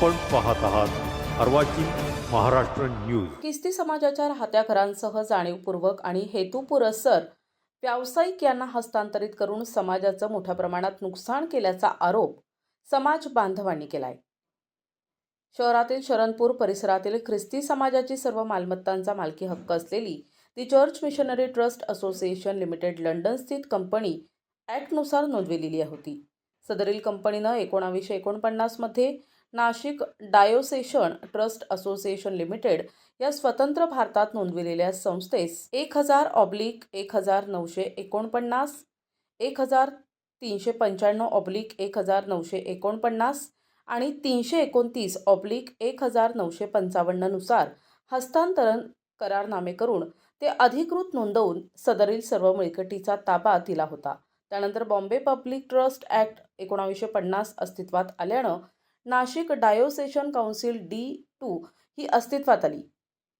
आपण पाहत आहात अर्वाचीन महाराष्ट्र न्यूज. किस्ती समाजाच्या राहत्या घरांसह जाणीवपूर्वक आणि हेतुपुरस्सर व्यावसायिक यांना हस्तांतरित करून समाजाचं मोठ्या प्रमाणात नुकसान केल्याचा आरोप समाज बांधवांनी केलाय. शहरातील शरणपूर परिसरातील ख्रिस्ती समाजाची सर्व मालमत्तांचा मालकी हक्क असलेली the Church Missionary Trust Association Limited London स्थित कंपनी ॲक्टनुसार नोंदविलेली होती. सदरील कंपनीनं एकोणावीसशे एकोणपन्नासमध्ये Nashik Diocesan Trust Association Limited या स्वतंत्र भारतात नोंदविलेल्या संस्थेस एक हजार ऑब्लिक एक हजार नऊशे एकोणपन्नास एक हजार तीनशे पंच्याण्णव ऑब्लिक एक हजार नऊशे एकोणपन्नास आणि तीनशे एकोणतीस ऑब्लिक एक हजार नऊशे पंचावन्ननुसार हस्तांतरण करारनामे करून ते अधिकृत नोंदवून सदरील सर्व मिळकटीचा ताबा दिला होता. त्यानंतर बॉम्बे पब्लिक ट्रस्ट ॲक्ट एकोणावीसशे पन्नास अस्तित्वात आल्यानं Nashik Diocesan Council D two ही अस्तित्वात आली.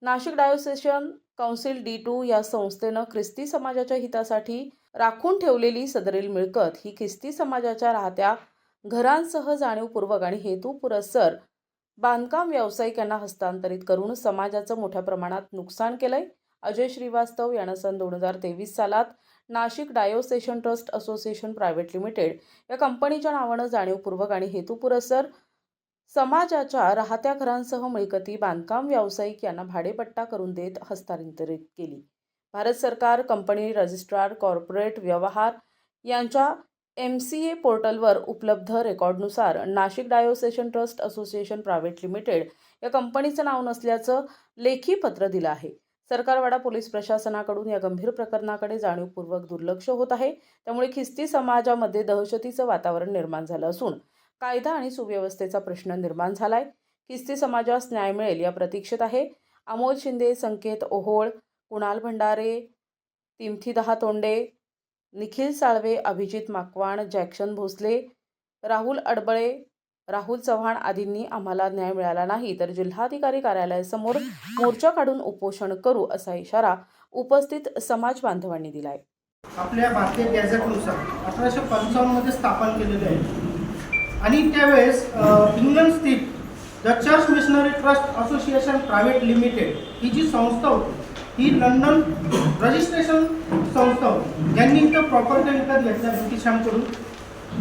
Nashik Diocesan Council D two या संस्थेनं ख्रिस्ती समाजाच्या हितासाठी राखून ठेवलेली सदरील मिळकत ही ख्रिस्ती समाजाच्या राहत्या घरांसह जाणीवपूर्वक आणि हेतुपुरस्सर बांधकाम व्यावसायिक यांना हस्तांतरित करून समाजाचं मोठ्या प्रमाणात नुकसान केलंय. अजय श्रीवास्तव यानं सन दोन हजार तेवीस सालात Nashik Diocesan Trust Association Private Limited या कंपनीच्या नावानं जाणीवपूर्वक आणि हेतुपुरस्सर समाजाच्या राहत्या घरांसह मिळकती बांधकाम व्यावसायिक यांना भाडेपट्टा करून देत हस्तांतरित केली. भारत सरकार कंपनी रजिस्ट्रार कॉर्पोरेट व्यवहार यांच्या एम सी ए पोर्टलवर उपलब्ध रेकॉर्डनुसार Nashik Diocesan Trust Association Private Limited या कंपनीचं नाव नसल्याचं लेखी पत्र दिलं आहे. सरकारवाडा पोलीस प्रशासनाकडून या गंभीर प्रकरणाकडे जाणीवपूर्वक दुर्लक्ष होत आहे. त्यामुळे ख्रिस्ती समाजामध्ये दहशतीचं वातावरण निर्माण झालं असून कायदा आणि सुव्यवस्थेचा प्रश्न निर्माण झालाय. ख्रिस्ती समाजास न्याय मिळेल या प्रतीक्षेत आहे. अमोल शिंदे संकेत ओहोळ कुणाल भंडारे तिमथी दहा तोंडे निखिल साळवे अभिजित माकवाण जॅक्सन भोसले राहुल अडबळे राहुल चव्हाण आदींनी आम्हाला न्याय मिळाला नाही तर जिल्हाधिकारी कार्यालयासमोर मोर्चा काढून उपोषण करू असा इशारा उपस्थित समाज बांधवांनी दिलाय. आपल्या भारतीय गॅझेटनुसार अठराशे पंचावन्नमध्ये स्थापन केलेले आहे. आणि त्यावेळेस अ, इंग्लंड स्थित the Church Missionary Trust Association Private Limited ही जी संस्था होती ही लंडन रजिस्ट्रेशन संस्था होती. ज्यांनी इथं प्रॉपर्टी विकत घेतल्या ब्रिटिशांकडून.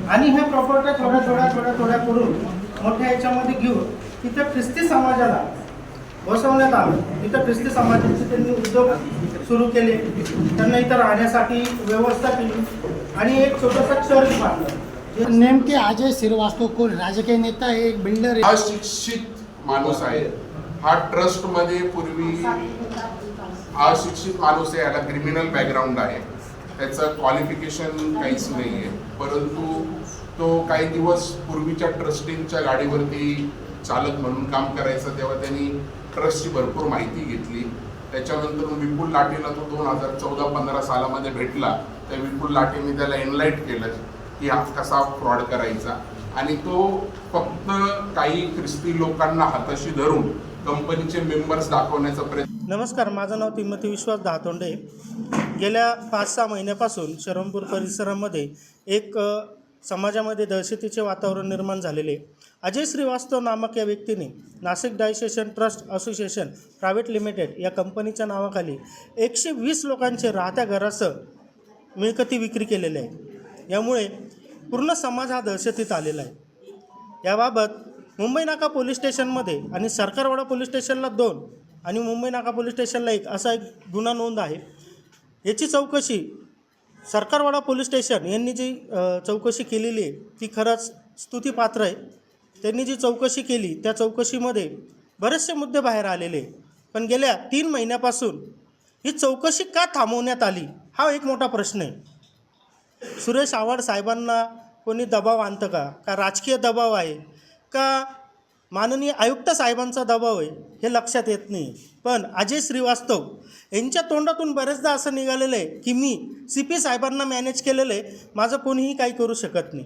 आणि ह्या प्रॉपर्ट्या थोड्या थोड्या थोड्या थोड्या करून मोठ्या याच्यामध्ये घेऊन तिथं ख्रिस्ती समाजाला बसवण्यात आलं. इथं ख्रिस्ती समाजाचे त्यांनी उद्योग सुरू केले. त्यांना इथं राहण्यासाठी व्यवस्था केली. आणि एक छोटंसं चर्च बांधलं. नेमके अजय श्रीवास्तव कोण राजकीय नेता आहे एक बिल्डर हा अशिक्षित माणूस आहे. हा ट्रस्टमध्ये पूर्वी अशिक्षित माणूस आहे. याला क्रिमिनल बॅकग्राऊंड आहे. त्याचं क्वालिफिकेशन काहीच नाही आहे परंतु तो काही दिवस पूर्वीच्या ट्रस्टिंगच्या गाडीवरती चालक म्हणून काम करायचं तेव्हा त्यांनी ट्रस्टची भरपूर माहिती घेतली. त्याच्यानंतर विपुल लाटेला तो दोन हजार चौदा पंधरा सालामध्ये भेटला. त्या विपुल लाटेने त्याला एनलाईट केलं. की हा कसा फ्रॉड करायचा. आणि तो फक्त काही ख्रिस्ती लोकांना हाताशी धरून कंपनीचे मेंबर्स दाखवण्याचा प्रयत्न नमस्कार माझं नाव तिमती विश्वास दहातोंडे गेल्या पाच सहा महिन्यापासून शरणपूर परिसरामध्ये एक समाजामध्ये दहशतीचे वातावरण निर्माण झालेले. आहे. अजय श्रीवास्तव नामक या व्यक्तीने Nashik Diocesan Trust Association Private Limited या कंपनीच्या नावाखाली एकशे वीस लोकांचे राहत्या घरासह मिळकती विक्री केलेली आहे. यामुळे पूर्ण समाज हा दहशतीत आलेला आहे. याबाबत मुंबई नाका पोलीस स्टेशनमध्ये आणि सरकारवाडा पोलीस स्टेशनला दोन आणि मुंबई नाका पोलीस स्टेशनला एक असा एक गुन्हा नोंद आहे. याची चौकशी सरकारवाडा पोलीस स्टेशन यांनी जी चौकशी केलेली आहे ती खरंच स्तुतीपात्र आहे. त्यांनी जी चौकशी केली त्या चौकशीमध्ये बरेचसे मुद्दे बाहेर आलेले आहे. पण गेल्या तीन महिन्यापासून ही चौकशी का थांबवण्यात आली हा एक मोठा प्रश्न आहे. सुरेश आव्हाड साहेबांना कोणी दबाव आणतं का? का राजकीय दबाव आहे? का माननीय आयुक्त साहेबांचा दबाव आहे? हे लक्षात येत नाही. पण अजय श्रीवास्तव यांच्या तोंडातून बरेचदा असं निघालेलं आहे की मी सी पी साहेबांना मॅनेज केलेलं आहे माझं कोणीही काही करू शकत नाही.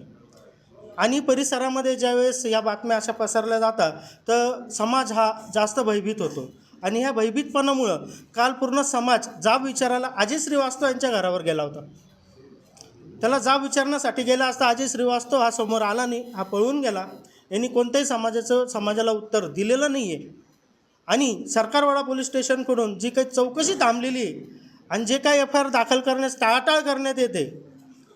आणि परिसरामध्ये ज्यावेळेस या बातम्या अशा पसरल्या जातात तर समाज हा जास्त भयभीत होतो. आणि ह्या भयभीतपणामुळं काल पूर्ण समाज जाब विचारायला अजय श्रीवास्तव यांच्या घरावर गेला होता. त्याला जाब विचारण्यासाठी गेला असता अजय श्रीवास्तव हा समोर आला नाही हा पळून गेला. यांनी कोणत्याही समाजाचं समाजाला उत्तर दिलेलं नाही आहे आणि सरकारवाडा पोलीस स्टेशनकडून जी काही चौकशी थांबलेली आहे आणि जे काही एफ आय आर दाखल करण्यास टाळाटाळ करण्यात येते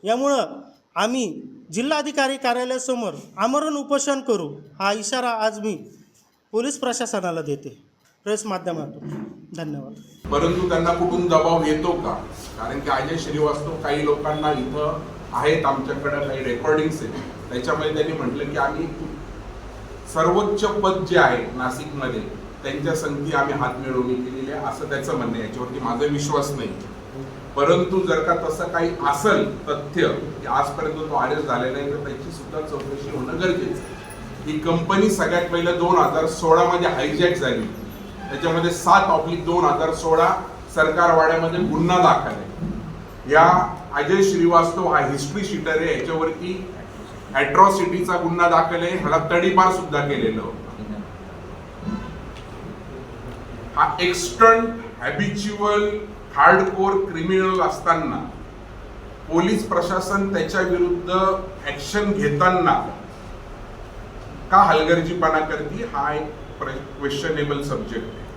यामुळं आम्ही जिल्हाधिकारी कार्यालयासमोर आमरण उपोषण करू हा इशारा आज मी पोलीस प्रशासनाला देते. प्रेस माध्यमातून. धन्यवाद. परंतु त्यांना कुठून दबाव येतो का? कारण की अजय श्रीवास्तव काही लोकांना इथं आहेत आमच्याकडे काही रेकॉर्डिंग्स आहेत. त्याच्यामध्ये त्यांनी म्हटलं की आम्ही सर्वोच्च पद जे आहे नाशिकमध्ये त्यांच्या संगती आम्ही हात मिळवणी केलेली आहे असं त्याचं म्हणणं आहे. याच्यावरती माझा विश्वास नाही. परंतु जर का तसं काही असेल तथ्य की आजपर्यंत तो अरेस्ट झालेला नाही तर त्याची सुद्धा चौकशी होणं गरजेचं आहे. ही कंपनी सगळ्यात पहिलं दोन हजार सोळामध्ये हायजॅक झाली. त्याच्यामध्ये सात ऑब्लिक दोन हजार सोळा सरकारवाड्यामध्ये गुन्हा दाखल आहे. या अजय श्रीवास्तव हा हिस्ट्री शीटर आहे याच्यावरती अॅट्रॉसिटीचा गुन्हा दाखल आहे ह्याला तडीपार सुद्धा केलेलं होतं. हा एक्स्टंट हॅबिच्युअल हार्डकोर क्रिमिनल असताना पोलीस प्रशासन त्याच्या विरुद्ध ऍक्शन घेताना का हलगर्जीपणा करते हा एक क्वेश्चनेबल सब्जेक्ट आहे.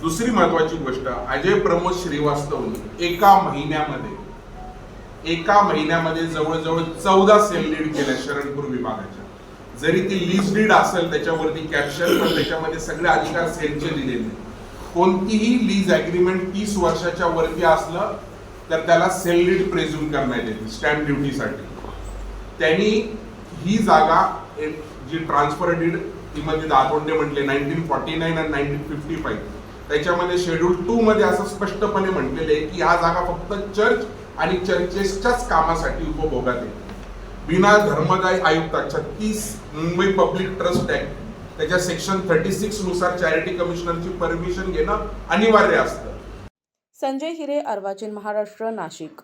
दुसरी महत्वाची गोष्ट अजय प्रमोद श्रीवास्तव एका महिन्यामध्ये एका महिन्यामध्ये जवळजवळ चौदा सेल लीड केल्या शरणपूर विभागाच्या. जरी ती लीज लीड असेल त्याच्यावरती कॅप्शन पण त्याच्यामध्ये सगळे अधिकार सेलचे दिलेले कोणतीही लीज अग्रीमेंट तीस वर्षाच्या वरती असलं तर त्याला सेल लीड प्रेझ्युम करण्यात येते स्टॅम्प ड्युटीसाठी त्यांनी ही जागा एक जी ट्रान्सफर डीड ती मध्ये दातोंडे म्हटले नाईन्टीन फॉर्टी नाईन आणि नाईन्टीन फिफ्टी फाईव्ह त्याच्यामध्ये शेड्यूल टू मध्ये असं स्पष्टपणे म्हटलेलं आहे की हा जागा फक्त चर्च आणि चर्चेसच्याच कामासाठी उपभोगात येते बिना धर्मदाय आयुक्त छत्तीस मुंबई पब्लिक ट्रस्ट ऍक्ट त्याच्या सेक्शन थर्टी सिक्सनुसार चॅरिटी कमिशनरची परमिशन घेणं अनिवार्य असतं. संजय हिरे अर्वाचीन महाराष्ट्र नाशिक.